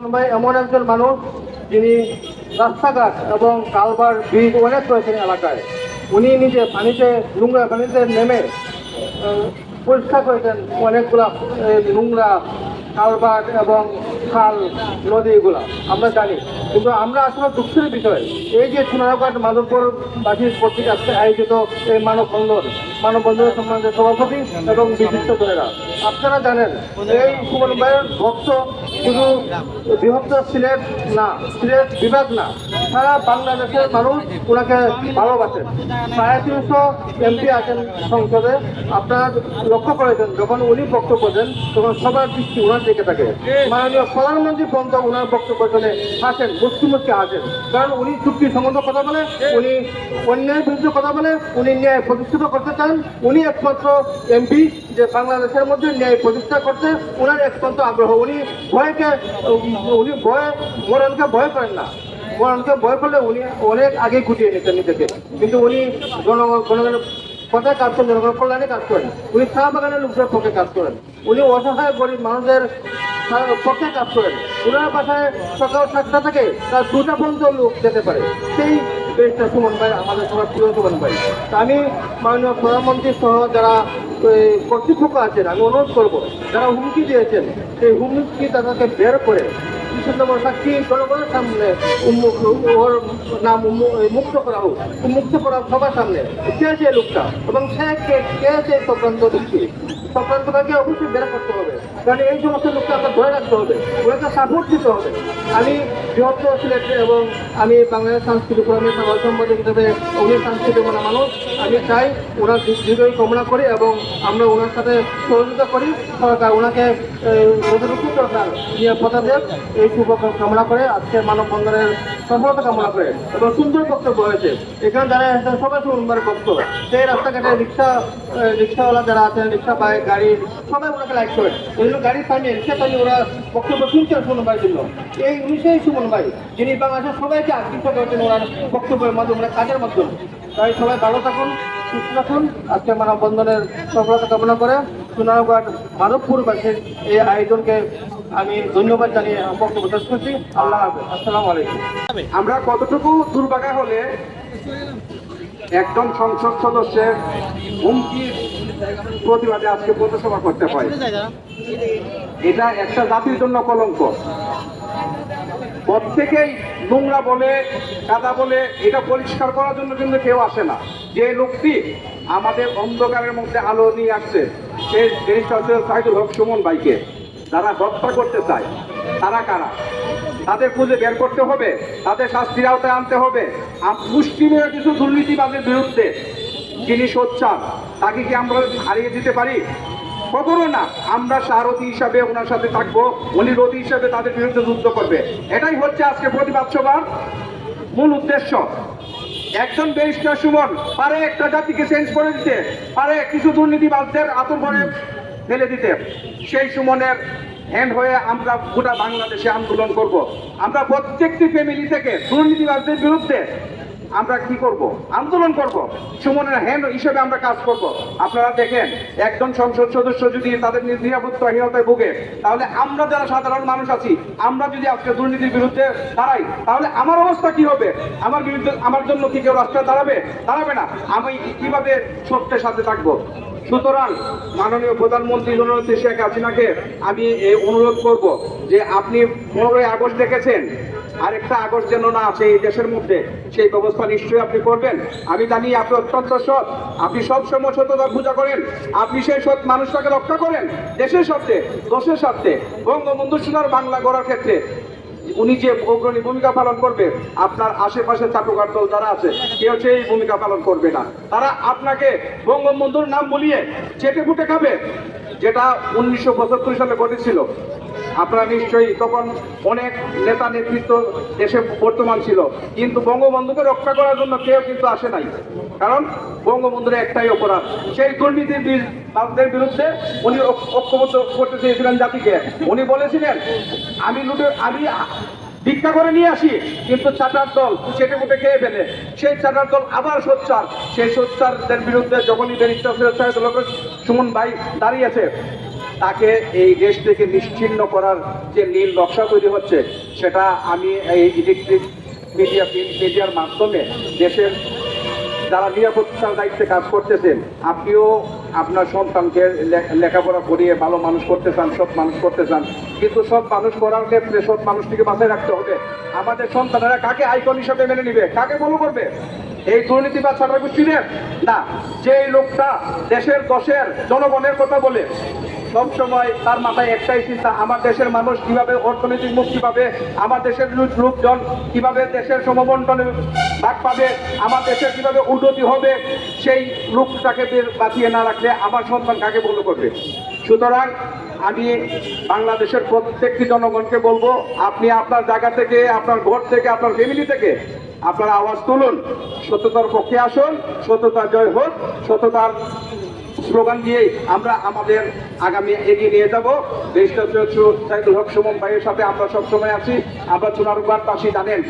ভাই এমন একজন মানুষ যিনি রাস্তাঘাট এবং কালবার ব্রিজ অনেক রয়েছেন এলাকায়। উনি নিজে পানিতে, নোংরা পানিতে নেমে পরিষ্কার করেছেন অনেকগুলা নোংরা কালবাট এবং খাল নদীগুলা আমরা জানি। কিন্তু আমরা আসলে দুঃখের বিষয়। এই যে সোনারঘাট মাধবপুরবাসীর কর্তৃক আজকে আয়োজিত এই মানববন্ধন মানববন্ধন সম্বন্ধে সভাপতি এবং বিশিষ্ট জনেরা আপনারা জানেন, এই সুমন ভাইয়ের ভক্ত শুধু বৃহত্তর সিলেট না, সিলেট বিভাগ না, সারা বাংলাদেশের মানুষ ওনাকে ভালোবাসেন। সাড়ে তিনশো এমপি আছেন সংসদে। আপনারা লক্ষ্য করেছেন, যখন উনি বক্তব্য দেন, তখন সবার দৃষ্টি ওনার দিকে থাকে। মাননীয় প্রধানমন্ত্রী পর্যন্ত ওনার বক্তব্য শুনে আসেন মুসকি মুসকি হাসেন। কারণ উনি চুক্তি সম্বন্ধ কথা বলে, উনি অন্যায়ের বিরুদ্ধে কথা বলে, উনি ন্যায় প্রতিষ্ঠিত করতে চান উনি একমাত্র এমপি যে বাংলাদেশের মধ্যে ন্যায় প্রতিষ্ঠা করতে ওনার একমাত্র আগ্রহ। উনি ভয়কে উনি ভয়, মরণকে ভয় করেন না। মরণকে ভয় করলে উনি অনেক আগে গুটিয়ে নিতেন নিজেকে। কিন্তু উনি জনগণ জনগণের কথায় কাজ করেন জনগণের কল্যাণে কাজ করেন। উনি চা বাগানের লোকদের পক্ষে কাজ করেন। উনি অসহায়, গরিব মানুষদের পক্ষে কাজ করেন। ওনার বাসায় সকাল সাতটা থেকে তার দুটা পর্যন্ত লোক যেতে পারে। সেই দেশটা সুমন ভাই, আমাদের সবার প্রিয় সুমন ভাই। আমি মাননীয় প্রধানমন্ত্রী সহ যারা কর্তৃপক্ষ আছেন, আমি অনুরোধ করব, যারা হুমকি দিয়েছেন, সেই হুমকি তাদেরকে বের করে ডিসেম্বর সাক্ষী জনগণের সামনে উন্মুখ ওর নাম মুক্ত করা হোক, উন্মুক্ত করা হোক সবার সামনে, কে যে লোকটা, এবং সে কে কে যে চক্রান্ত দিচ্ছে চক্রান্তটাকে অবশ্যই বের করতে হবে। কারণ এই সমস্ত লোককে আপনার ধরে রাখতে হবে। ওনাকে সাপোর্ট দিতে হবে। আমি বৃহত্তর সিলেক্টর এবং আমি বাংলাদেশ সাংস্কৃতিক ফোরামের সভা সম্পাদক হিসেবে অগ্নি সাংস্কৃতিক মানে মানুষ। আমি চাই ওনার দীর্ঘই কামনা করি এবং আমরা ওনার সাথে সহযোগিতা করি। সরকার ওনাকে যতটুকু দরকার নিরাপত্তা দেব এই শুভ কামনা করে, আজকে মানববন্ধনের সফলতা কামনা করে এবং সুন্দর বক্তব্য হয়েছে। এখানে যারা এসেছেন, সবাই সুন্দর বক্তব্য। সেই রাস্তাঘাটে রিক্সা রিক্সাওয়ালা যারা আছেন, রিক্সা বাইক গাড়ি, সবাই ওনাকে লাইক করেন এই জন্য গাড়ি থামিয়ে রিক্সা থামিয়ে ওরা বক্তব্য শুনছেন সুমন ভাইয়ের জন্য। এই উনি সেই সুমন ভাই, যিনি বাংলাদেশের সবাইকে আকৃষ্ট করেছেন ওনার বক্তব্যের মাধ্যমে কাজের মাধ্যমে। তাই সবাই ভালো থাকুন, সুস্থ থাকুন। আজকে মানববন্ধনের সফলতা কামনা করে সোনারঘাট মাধবপুরবাসীর এই আয়োজনকে আমি ধন্যবাদ জানিয়ে বক্তব্য শেষ করছি। আল্লাহ হাফেজ। আসসালামু আলাইকুম। আমরা কতটুকু দুর্ভাগা হলে একজন সংসদ সদস্যের হুমকির প্রতিবাদে আজকে পথসভা করতে হয়? এটা একটা জাতির জন্য কলঙ্ক। প্রত্যেকেই নোংরা বলে, কাদা বলে, এটা পরিষ্কার করার জন্য কিন্তু কেউ আসে না। যে লোকটি আমাদের অন্ধকারের মধ্যে আলো নিয়ে আসছে, সে জিনিসটা হচ্ছে সাইদুল হক সুমন ভাইকে যারা হত্যা করতে চায়, তারা কারা? তাদের খুঁজে বের করতে হবে, তাদের শাস্তির আওতায় আনতে হবে। মুষ্টিমেয় কিছু দুর্নীতিবাদের বিরুদ্ধে যিনি সোচ্চার, তাকে কি আমরা হারিয়ে দিতে পারি? কখনো না। আমরা সারথী হিসাবে ওনার সাথে থাকব, উনি রথী হিসাবে তাদের বিরুদ্ধে যুদ্ধ করবে। এটাই হচ্ছে আজকে প্রতিবাদ সভার মূল উদ্দেশ্য। একজন ব্যারিস্টার সুমন, পারে একটা জাতিকে চেঞ্জ করে দিতে, পারে কিছু দুর্নীতিবাজদের আতর করে ফেলে দিতে। সেই সুমনের হ্যান্ড হয়ে আমরা গোটা বাংলাদেশে আন্দোলন করব। আমরা প্রত্যেকটি ফ্যামিলি থেকে দুর্নীতিবাজদের বিরুদ্ধে আমরা কি করব? আন্দোলন করব। সুমনের হ্যান্ড হিসেবে আমরা কাজ করব। আপনারা দেখেন, একজন সংসদ সদস্য যদি তাদের নিরাপত্তাহীনতায় ভুগে, তাহলে আমরা যারা সাধারণ মানুষ আছি, আমরা যদি আজকে দুর্নীতির বিরুদ্ধে দাঁড়াই, তাহলে আমার অবস্থা কি হবে? আমার বিরুদ্ধে আমার জন্য কি কেউ রাস্তায় দাঁড়াবে? দাঁড়াবে না। আমি কীভাবে সত্যের সাথে থাকব? সুতরাং মাননীয় প্রধানমন্ত্রী জননেত্রী শেখ হাসিনাকে আমি অনুরোধ করব যে আপনি পনেরোই আগস্ট দেখেছেন আরেকটা আগস্ট যেন না আসে এই দেশের মধ্যে, সেই ব্যবস্থা নিশ্চয়ই আপনি করবেন। আমি জানি আপনি অত্যন্ত সৎ। আপনি সব সময় সততার পূজা করেন। আপনি সেই সৎ মানুষটাকে রক্ষা করেন দেশের স্বার্থে দোষের স্বার্থে। বঙ্গবন্ধু সোনার বাংলা গড়ার ক্ষেত্রে উনি যে অগ্রণী ভূমিকা পালন করবে, আপনার আশেপাশে চাটুকার দল যারা আছে, কেউ সেই ভূমিকা পালন করবে না। তারা আপনাকে বঙ্গবন্ধুর নাম বলিয়ে চেটে ফুটে খাবে। যেটা উনিশশো পঁচাত্তর সালে ঘটেছিল। আপনারা নিশ্চয়ই তখন অনেক নেতা নেতৃত্ব দেশে বর্তমান ছিল। কিন্তু বঙ্গবন্ধুকে রক্ষা করার জন্য কেউ কিন্তু আসে নাই। কারণ বঙ্গবন্ধুর একটাই অপরাধ। সেই দুর্নীতির তাদের বিরুদ্ধে উনি ঐক- ঐক্যবদ্ধ করতে চেয়েছিলেন জাতিকে। উনি বলেছিলেন, আমি লুটে, আমি ভিক্ষা করে নিয়ে আসি, কিন্তু চাটার দল চেটে মুটে খেয়ে ফেলে। সেই চাটার দল আবার সোচ্চার। সেই সোচ্চারদের বিরুদ্ধে যখনই লোকেশ সুমন ভাই দাঁড়িয়েছে তাকে এই দেশ থেকে নিশ্চিহ্ন করার যে নীল নকশা তৈরি হচ্ছে, সেটা আমি এই ইলেকট্রিক মিডিয়া মিডিয়ার মাধ্যমে দেশের যারা নিরাপত্তার দায়িত্বে কাজ করতেছেন, আপনিও আপনার সন্তানকে লেখাপড়া করিয়ে ভালো মানুষ করতে চান সব মানুষ করতে চান, কিন্তু সব মানুষ করার ক্ষেত্রে সব মানুষটিকে বাঁচায় রাখতে হবে। আমাদের সন্তানেরা কাকে আইকন হিসাবে মেনে নিবে? কাকে ফলো করবে? এই দুর্নীতিবাদ ছাত্র গোষ্ঠীদের না যে লোকটা দেশের দশের জনগণের কথা বলে, সব সময় তার মাথায় একটাই চিন্তা, আমার দেশের মানুষ কীভাবে অর্থনৈতিক মুক্তি পাবে আমার দেশের লোক- লোকজন কীভাবে দেশের সমবন্টনে ভাগ পাবে, আমার দেশের কীভাবে উন্নতি হবে, সেই লোকটাকে বাঁচিয়ে না রাখলে আমার সন্তান কাকে বন্ধ করবে? সুতরাং আমি বাংলাদেশের প্রত্যেকটি জনগণকে বলব, আপনি আপনার জায়গা থেকে, আপনার ঘর থেকে, আপনার ফ্যামিলি থেকে আপনার আওয়াজ তুলুন সত্যতার পক্ষে আসুন সত্যতা জয় হোক সত্যতার স্লোগান দিয়ে আমরা আমাদের আগামী এগিয়ে নিয়ে যাব। দেশটা সাইদুল হক সুমন ভাইয়ের সাথে আমরা সবসময় আছি। আমরা চুনারুবার পাশে জানেন